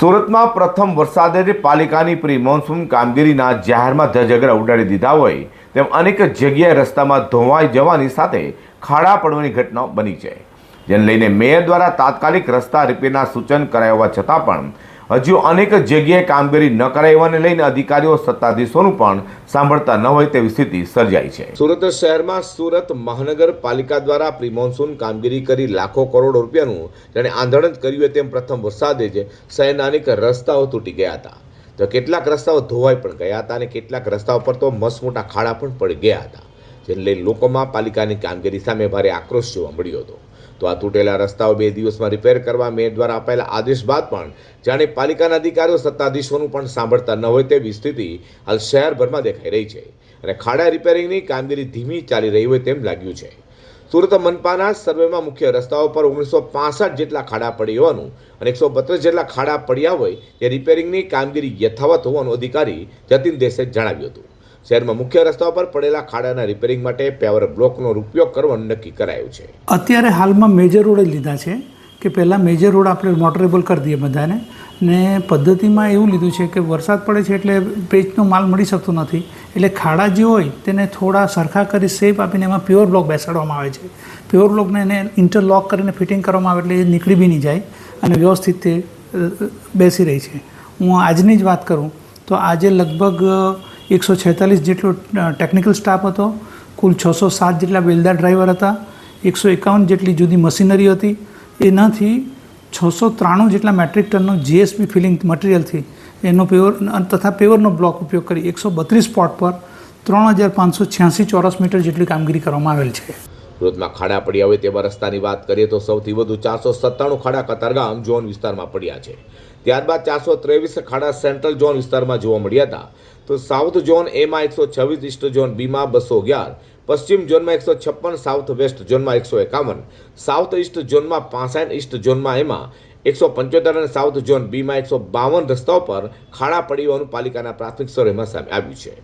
સુરતમાં પ્રથમ વરસાદે પાલિકાની પ્રી મોન્સૂન કામગીરીના જાહેરમાં ધજગરા ઉડાડી દીધા હોય તેમ અનેક જગ્યાએ રસ્તામાં ધોવાઈ જવાની સાથે ખાડા પડવાની ઘટના બની છે. જેને લઈને મેયર દ્વારા તાત્કાલિક રસ્તા રિપેરના સૂચન કરાવવા છતાં પણ હજુ અનેક જગ્યાએ કામગીરી ન કરાવવાને લઈને અધિકારીઓ સત્તાધીશોનું પણ સાંભળતા ન હોય તેવી સ્થિતિ સર્જાઈ છે. સુરત શહેરમાં સુરત મહાનગરપાલિકા દ્વારા પ્રી મોન્સૂન કામગીરી કરી લાખો કરોડ રૂપિયાનું જેણે આંદોલન કર્યું તેમ પ્રથમ વરસાદે જ શહેરના અનેક રસ્તાઓ તૂટી ગયા હતા. તો કેટલાક રસ્તાઓ ધોવાઈ પણ ગયા હતા અને કેટલાક રસ્તાઓ પર તો મસ્ત મોટા ખાડા પણ પડી ગયા હતા. જેને લઈ લોકોમાં પાલિકાની કામગીરી સામે ભારે આક્રોશ જોવા મળ્યો હતો. તો આ તૂટેલા રસ્તાઓ બે દિવસમાં રિપેર કરવા મેયર દ્વારા અપાયેલા આદેશ બાદ પણ જાણે પાલિકાના અધિકારીઓ સત્તાધીશોનું પણ સાંભળતા ન હોય તેવી સ્થિતિ હાલ શહેરભરમાં દેખાઈ રહી છે અને ખાડા રિપેરિંગની કામગીરી ધીમી ચાલી રહી હોય તેમ લાગ્યું છે. સુરત મનપાના સર્વેમાં મુખ્ય રસ્તાઓ પર ઓગણીસો પાસઠ જેટલા ખાડા પડી હોવાનું અને એકસો બત્રીસ જેટલા ખાડા પડ્યા હોય એ રિપેરિંગની કામગીરી યથાવત હોવાનું અધિકારી જતીન દેસે જણાવ્યું હતું. શહેરમાં મુખ્ય રસ્તાઓ પર પડેલા ખાડાના રિપેરિંગ માટે પેવર બ્લોકનો ઉપયોગ કરવાનું નક્કી કરાયું છે. અત્યારે હાલમાં મેજર રોડ જ લીધા છે કે પહેલાં મેજર રોડ આપણે મોટરેબલ કરી દઈએ બધાને ને પદ્ધતિમાં એવું લીધું છે કે વરસાદ પડે છે એટલે પેચનો માલ મળી શકતો નથી. એટલે ખાડા જે હોય તેને થોડા સરખા કરી શેપ આપીને એમાં પ્યોર બ્લોક બેસાડવામાં આવે છે. પ્યોર બ્લોકને એને ઇન્ટરલોક કરીને ફિટિંગ કરવામાં આવે એટલે એ નીકળી બી નહીં જાય અને વ્યવસ્થિત તે બેસી રહી છે. હું આજની જ વાત કરું તો આજે લગભગ એકસો છેતાલીસ જેટલો ટેકનિકલ સ્ટાફ હતો. કુલ છસો સાત જેટલા વેલદાર ડ્રાઈવર હતા. એકસો એકાવન જેટલી જુદી મશીનરી હતી. એનાથી છસો ત્રાણું જેટલા મેટ્રિક ટનનો જીએસબી ફિલિંગ મટીરિયલથી એનો પેવર તથા પેવરનો બ્લોક ઉપયોગ કરી. એકસો બત્રીસ સ્પોટ પર ત્રણ હજાર પાંચસો છ્યાસી ચોરસ મીટર જેટલી કામગીરી કરવામાં આવેલ છે. સુરતમાં ખાડા પડ્યા હોય તેવા રસ્તાની વાત કરીએ તો સૌથી વધુ ચારસો સત્તાણું ખાડા કતારગામ ઝોન વિસ્તારમાં પડ્યા છે. ત્યારબાદ ચારસો ત્રેવીસ ખાડા સેન્ટ્રલ ઝોન વિસ્તારમાં જોવા મળ્યા હતા. તો સાઉથ ઝોન એમાં એકસો છવ્વીસ, ઈસ્ટ ઝોન બીમાં બસો અગિયાર, પશ્ચિમ ઝોનમાં એકસો છપ્પન, સાઉથ વેસ્ટ ઝોનમાં એકસો એકાવન, સાઉથ ઈસ્ટ ઝોનમાં પાસઠ, ઈસ્ટ ઝોનમાં એમાં એકસો પંચોતેર અને સાઉથ ઝોન બીમાં એકસો બાવન રસ્તાઓ પર ખાડા પડી હોવાનું પાલિકાના પ્રાથમિક સર્વેમાં સામે આવ્યું છે.